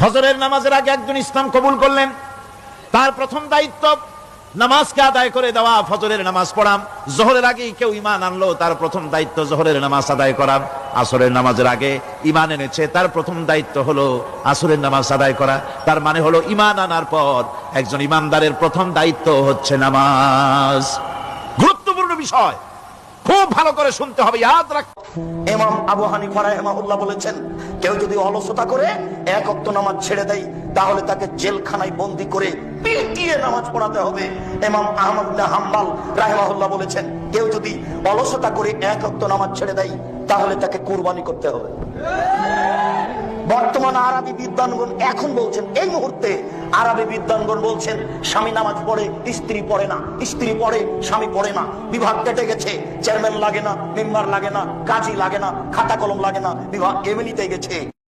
ফজরের নামাজের আগে একজন ইসলাম কবুল করলেন। তার প্রথম দায়িত্ব, নামাজকে আদায় করে দেওয়া, ফজরের নামাজ পড়াম জোহরের আগে কেউ ইমান আনলো, তার প্রথম দায়িত্ব জোহরের নামাজ আদায় করা। আসরের নামাজের আগে ইমান এনেছে, তার প্রথম দায়িত্ব হলো আসরের নামাজ আদায় করা। তার মানে হলো ইমান আনার পর একজন ইমানদারের প্রথম দায়িত্ব হচ্ছে নামাজ। গুরুত্বপূর্ণ বিষয়। খুব ভালো করে শুনতে হবে, ইয়াদ রাখ। ইমাম আবু হানিফা রাহিমাহুল্লাহ বলেছেন, কেউ যদি অলসতা করে, এক অক্ত নামাজ ছেড়ে দেয়, তাহলে তাকে জেলখানায় বন্দি করে পিটিয়ে নামাজ পড়াতে হবে। ইমাম আহমদ বিন হাম্বাল রাহিমাহুল্লাহ বলেছেন, কেউ যদি অলসতা করে এক অক্ত নামাজ ছেড়ে দেয়, তাহলে তাকে কুরবানি করতে হবে। বর্তমান আরবি বিদ্বানগণ এখন বলছেন, এই মুহূর্তে আরবি বিদ্বানগণ বলছেন, স্বামী নামাজ পড়ে, স্ত্রী পড়ে না, স্ত্রী পড়ে, স্বামী পড়ে না, বিভাগ কেটে গেছে, চেয়ারম্যান লাগে না, মেম্বার লাগে না, কাজী লাগে না, খাতা কলম লাগে না, বিভাগ এমনিতে গেছে।